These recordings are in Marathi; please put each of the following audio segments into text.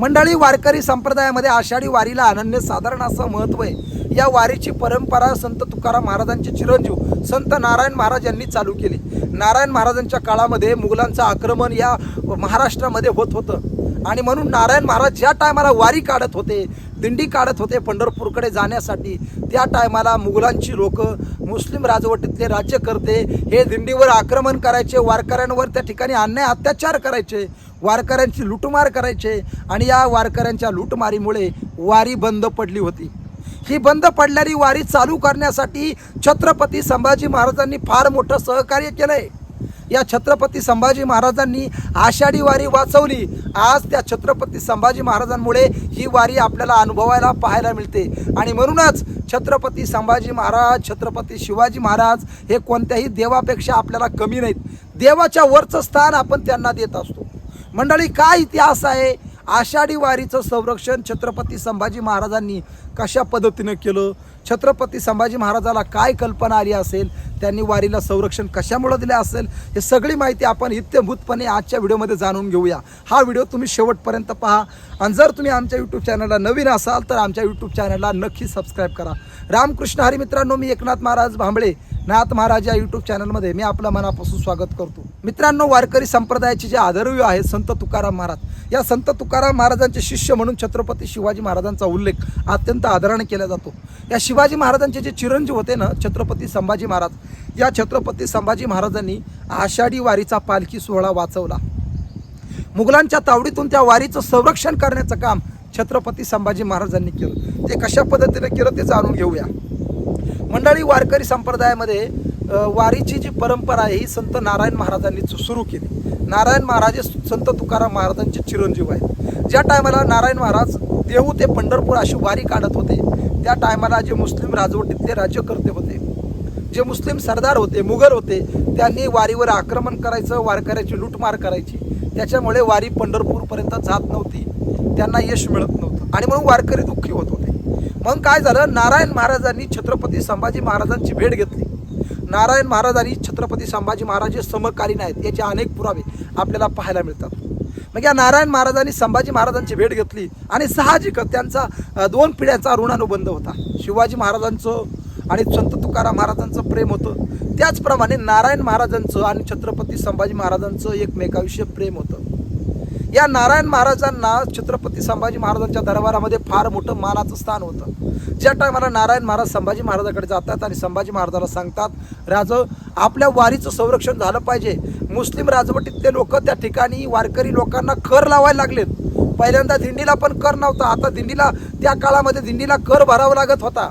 मंडळी वारकरी संप्रदायामध्ये आषाढी वारीला अनन्य साधारण असं महत्त्व आहे. या वारीची परंपरा संत तुकाराम महाराजांचे चिरंजीव संत नारायण महाराज यांनी चालू केली. नारायण महाराजांच्या काळामध्ये मुघलांचं आक्रमण या महाराष्ट्रामध्ये होत होतं. आणि म्हणून नारायण महाराज ज्या टायमाला वारी काढत होते दिंडी काढत होते पंढरपूरकडे जाण्यासाठी त्या टायमाला मुघलांची लोक मुस्लिम राजवटीतले राज्यकर्ते हे दिंडीवर आक्रमण करायचे वारकऱ्यांवर त्या ठिकाणी अन्याय अत्याचार करायचे वारकऱ्यांची लुटमार करायचे आणि या वारकऱ्यांच्या लुटमारीमुळे वारी बंद पडली होती. ही बंद पडणारी वारी चालू करण्यासाठी छत्रपती संभाजी महाराजांनी फार मोठं सहकार्य केलं आहे या छत्रपती संभाजी महाराजांनी आषाढी वारी वाचवली. आज त्या छत्रपती संभाजी महाराजांमुळे ही वारी आपल्याला अनुभवायला पाहायला मिळते. आणि म्हणूनच छत्रपती संभाजी महाराज छत्रपती शिवाजी महाराज हे कोणत्याही देवापेक्षा आपल्याला कमी नाहीत. देवाच्या वरचं स्थान आपण त्यांना देत असतो. मंडळी काय इतिहास आहे? आषाढी वारीचं संरक्षण छत्रपती संभाजी महाराजांनी कशा पद्धतीनं केलं? छत्रपती संभाजी महाराजाला काय कल्पना आली असेल? त्यांनी वारीला संरक्षण कशामुळं दिलं असेल हे सगळी माहिती आपण इत्यभूतपणे आजच्या व्हिडिओमध्ये जाणून घेऊया. हा व्हिडिओ तुम्ही शेवटपर्यंत पहा. आणि जर तुम्ही आमच्या यूट्यूब चॅनलला नवीन असाल तर आमच्या यूट्यूब चॅनलला नक्की सबस्क्राईब करा. रामकृष्ण हरी मित्रांनो मी एकनाथ महाराज भांबळे. नाथ महाराज या यूट्यूब चॅनलमध्ये मी आपलं मनापासून स्वागत करतो. मित्रांनो वारकरी संप्रदायाचे जे आदरव्य आहेत संत तुकाराम महाराज. या संत तुकाराम महाराजांचे शिष्य म्हणून छत्रपती शिवाजी महाराजांचा उल्लेख अत्यंत आदराने केला जातो. या शिवाजी महाराजांचे जे चिरंजीव होते ना छत्रपती संभाजी महाराज या छत्रपती संभाजी महाराजांनी आषाढी वारीचा पालखी सोहळा वाचवला. मुघलांच्या तावडीतून त्या वारीचं संरक्षण करण्याचं काम छत्रपती संभाजी महाराजांनी केलं. ते कशा पद्धतीने केलं ते जाणून घेऊया. मंडळी वारकरी संप्रदायामध्ये वारीची जी परंपरा आहे ही संत नारायण महाराजांनी सुरू केली. नारायण महाराज हे संत तुकाराम महाराजांचे चिरंजीव आहेत. ज्या टायमाला नारायण महाराज देहू ते पंढरपूर अशी वारी काढत होते त्या टायमाला जे मुस्लिम राजवटीतले राज्यकर्ते होते जे मुस्लिम सरदार होते मुघल होते त्यांनी वारीवर आक्रमण करायचं वारकऱ्याची लूटमार करायची. त्याच्यामुळे वारी पंढरपूरपर्यंत जात नव्हती. त्यांना यश मिळत नव्हतं. आणि म्हणून वारकरी दुःखी होत होते. मग काय झालं? नारायण महाराजांनी छत्रपती संभाजी महाराजांची भेट घेतली. नारायण महाराज आणि छत्रपती संभाजी महाराज हे समकालीन आहेत. याचे अनेक पुरावे आपल्याला पाहायला मिळतात. मग या नारायण महाराजांनी संभाजी महाराजांची भेट घेतली आणि साहजिकच त्यांचा दोन पिढ्यांचा ऋणानुबंध होता. शिवाजी महाराजांचं आणि संत तुकाराम महाराजांचं प्रेम होतं. त्याचप्रमाणे नारायण महाराजांचं आणि छत्रपती संभाजी महाराजांचं एकमेकाविषयी प्रेम होतं. या नारायण महाराजांना छत्रपती संभाजी महाराजांच्या दरबारामध्ये फार मोठं मानाचं स्थान होतं. ज्या टायमाला नारायण महाराज संभाजी महाराजाकडे जातात आणि संभाजी महाराजाला सांगतात राज आपल्या वारीचं संरक्षण झालं पाहिजे. मुस्लिम राजवटीतले लोक त्या ठिकाणी वारकरी लोकांना कर लावायला लागलेत. पहिल्यांदा दिंडीला पण कर नव्हता. आता दिंडीला त्या काळामध्ये दिंडीला कर भरावा लागत होता.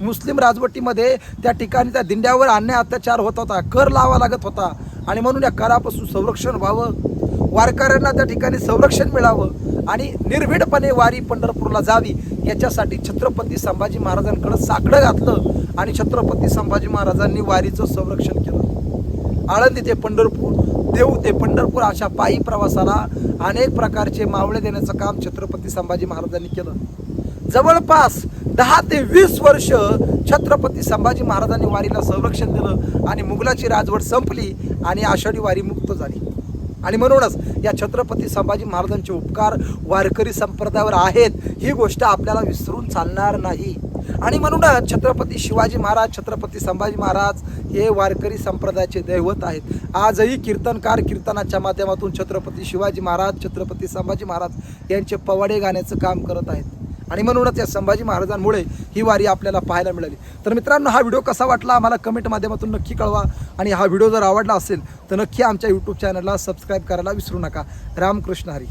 मुस्लिम राजवटीमध्ये त्या ठिकाणी त्या दिंड्यावर अन्याय अत्याचार होत होता. कर लावा लागत होता. आणि म्हणून या करापासून संरक्षण व्हावं वारकऱ्यांना त्या ठिकाणी संरक्षण मिळावं आणि निर्भीडपणे वारी पंढरपूरला जावी याच्यासाठी छत्रपती संभाजी महाराजांकडे साकडं घातलं आणि छत्रपती संभाजी महाराजांनी वारीचं संरक्षण केलं. आळंदी ते पंढरपूर देऊ ते पंढरपूर अशा पायी प्रवासाला अनेक प्रकारचे मावळे देण्याचं काम छत्रपती संभाजी महाराजांनी केलं. जवळपास दहा ते वीस वर्ष छत्रपती संभाजी महाराजांनी वारीला संरक्षण दिलं आणि मुघलाची राजवट संपली आणि आषाढी वारी मुक्त झाली. आणि म्हणूनच या छत्रपती संभाजी महाराजांचे उपकार वारकरी संप्रदायावर आहेत ही गोष्ट आपल्याला विसरून चालणार नाही. आणि म्हणूनच छत्रपती शिवाजी महाराज छत्रपती संभाजी महाराज हे वारकरी संप्रदायाचे दैवत आहेत. आजही कीर्तनकार कीर्तनाच्या माध्यमातून छत्रपती शिवाजी महाराज छत्रपती संभाजी महाराज यांचे पवाडे गाण्याचं काम करत आहेत. आणि म्हणूनच या संभाजी महाराजांमुळे ही वारी आपल्याला पाहायला मिळाली. तर मित्रांनो हा व्हिडिओ कसा वाटला आम्हाला कमेंट माध्यमातून नक्की कळवा. आणि हा व्हिडिओ जर आवडला असेल तर नक्की आमच्या यूट्यूब चॅनलला सबस्क्राईब करायला विसरू नका. रामकृष्ण हरी.